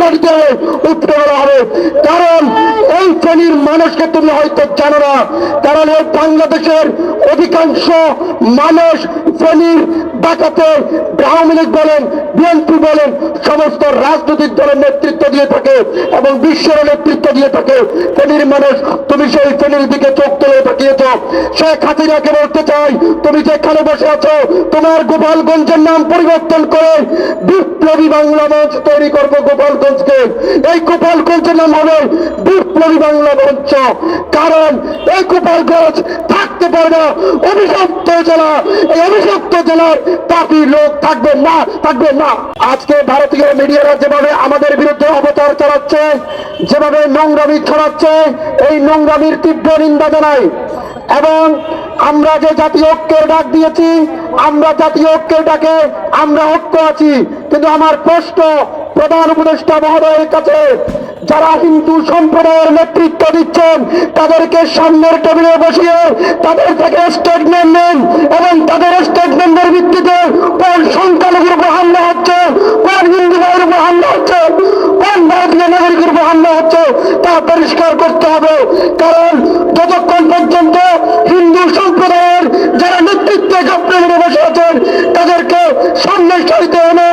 মাটিতে উঠতে বলা হবে। কারণ এই শ্রেণির মানুষকে তুমি হয়তো জানো না। কারণ এই বাংলাদেশের অধিকাংশ মানুষ শ্রেণির ডাকাতে আওয়ামী লীগ বলেন, বিএনপি বলেন, সমস্ত রাজনৈতিক দলের নেতৃত্ব দিয়ে থাকে এবং বিশ্বের নেতৃত্ব দিয়ে থাকে। শ্রেণির মানুষ, তুমি সেই শ্রেণির দিকে চোখ তুলে তাকিয়েছ। শেখ হাসিনাকে বলতে চাই, তুমি যেখানে বসে আছো, তোমার গোপালগঞ্জের নাম পরিবর্তন করে বিপ্লবী বাংলা মঞ্চ তৈরি করব গোপালগঞ্জকে। এই গোপালগঞ্জের নাম হবে বিপ্লবী বাংলা মঞ্চ। কারণ এই গোপালগঞ্জ থাকতে পারে না। অভিশপ্ত জেলা, এই অভিশপ্ত জেলার পাপি লোক থাকবে না থাকবে না। আজকে ভারতীয় মিডিয়ারা যেভাবে আমাদের বিরুদ্ধে অবতার চালাচ্ছে যেভাবে নোংরামি ছড়াচ্ছে, এই নোংরামির তীব্র নিন্দা জানাই। এবং আমরা যে জাতীয় ঐক্যের ডাক দিয়েছি, আমরা জাতীয় ঐক্যের ডাকে আমরা ঐক্য আছি। কিন্তু আমার প্রশ্ন, প্রধান উপদেষ্টা মহোদয়ের কাছে, যারা হিন্দু সম্প্রদায়ের নেতৃত্ব দিচ্ছেন, তাদেরকে সামনের টেবিলে বসিয়ে তাদের থেকে স্টেটমেন্ট নেন এবং তাদের স্টেটমেন্টের ভিত্তিতে কোন সংখ্যালঘুর উপর হামলা হচ্ছে কোন হিন্দু ভাইয়ের উপর হামলা হচ্ছে কোন ভারতীয় নাগরিকের উপর হচ্ছে তা পরিষ্কার করতে হবে। কারণ যতক্ষণ পর্যন্ত হিন্দু সম্প্রদায়ের যারা নেতৃত্বে জপ্রে বসে আছেন, তাদেরকে সামনে সারিতে এনে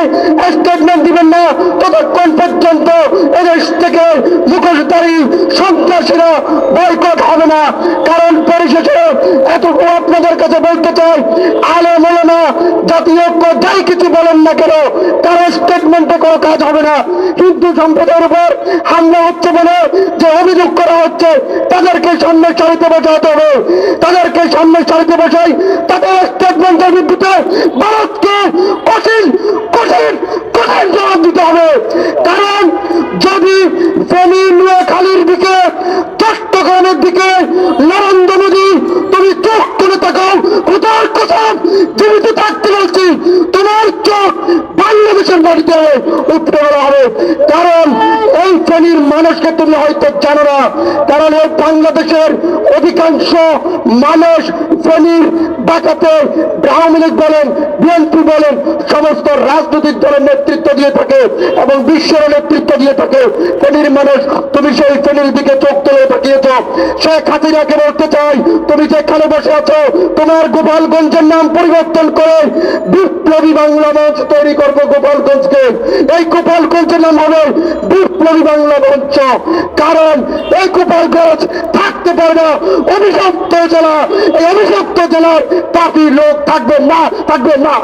স্টেটমেন্ট দিবেন না। ততক্ষণ পর্যন্ত এদেশ থেকে মুখোশধারী সন্ত্রাসীরা বয়কট হবে না। কারণ পরিশেষে এতটুকু আপনাদের কাছে বলতে চাই আলো না জাতীয় ঐক্য যাই কিছু বলেন না কেন? কারও স্টেটমেন্টে কোনো কাজ হবে না। হিন্দু সম্প্রদায়ের উপর হামলা হচ্ছে বলে যে অভিযোগ করা হচ্ছে, তাদেরকে সামনে সারিতে বসাতে হবে। তাদেরকে সামনে সারিতে বসাই, তাদের স্টেটমেন্টের বিরুদ্ধে ভারতকে কঠিন কঠিন কঠিন জবাব দিতে হবে। কারণ যদি ফেনী নোয়াখালীর দিকে, চট্টগ্রামের দিকে নরেন্দ্র মোদী তুমি চোখ করে তাকাও কোথার কোথাও জীবিত থাকতে বলছি তোমার চোখ বাংলাদেশের মাটিতে বলা হবে। কারণ এই মানুষকে তুমি হয়তো জানো না। কারণ এই বাংলাদেশের অধিকাংশ মানুষ শ্রেণির ডাকাতে আওয়ামী লীগ বলেন, বিএনপি বলেন, সমস্ত রাজনৈতিক দলের নেতৃত্ব দিয়ে থাকে এবং বিশ্বের নেতৃত্ব দিয়ে থাকে। শ্রেণির মানুষ, তুমি সেই শ্রেণির দিকে চোখ তুলে তাকিয়েছ। শেখ হাসিনাকে বলতে চাই, তুমি যেখানে বসে আছো, তোমার গোপালগঞ্জের নাম পরিবর্তন করে বিপ্লবী বাংলা মঞ্চ তৈরি করব গোপালগঞ্জকে। এই গোপালগঞ্জের নাম হবে বিপ্লবী বাংলা মঞ্চ কারণ এই গোপালগঞ্জ থাকতে পারে না। অভিশপ্ত জেলা, এই অভিশপ্ত জেলার পাপি লোক থাকবে না থাকবে না।